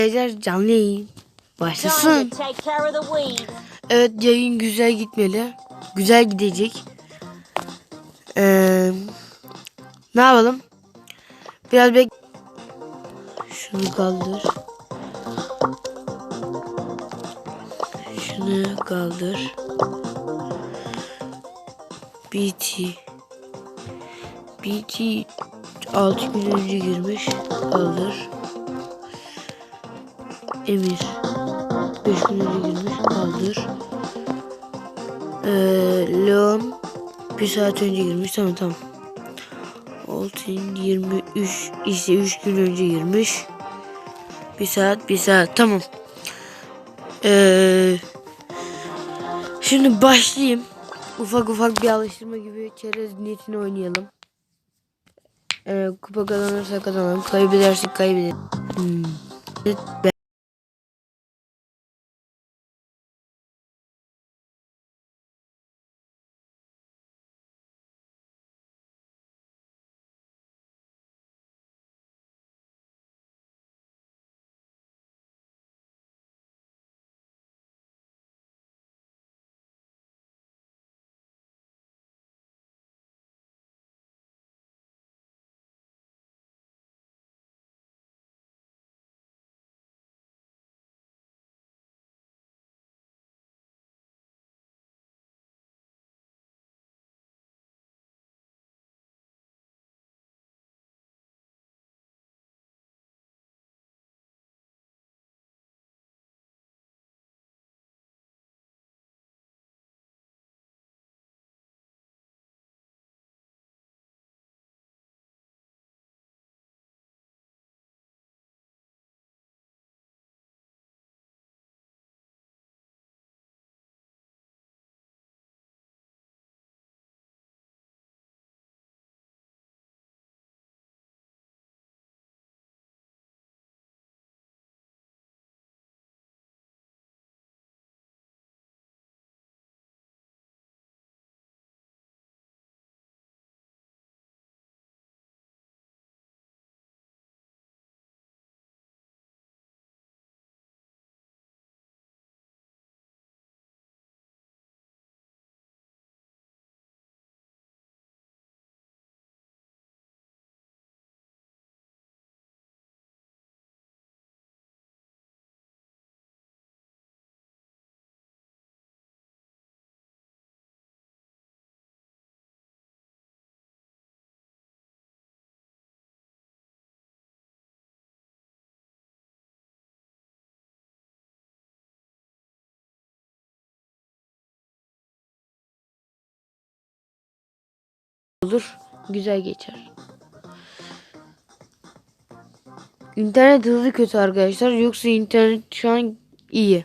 Arkadaşlar canlı yayın başlasın. Evet yayın güzel gitmeli. Güzel gidecek. Ee, ne yapalım? Biraz bek... Şunu kaldır. Şunu kaldır. BT. BT 6 gün önce girmiş. Kaldır. Emir. 5 gün önce girmiş. Kaldır. Ee, Leon bir saat önce girmiş. Tamam tamam. Oltin 23 ise 3 gün önce girmiş. Bir saat bir saat tamam. Ee, şimdi başlayayım. Ufak ufak bir alıştırma gibi çerez niyetini oynayalım. Ee, kupa kazanırsa kazanalım. Kaybedersek kaybedelim. Hmm. Ben- olur. Güzel geçer. İnternet hızlı kötü arkadaşlar. Yoksa internet şu an iyi.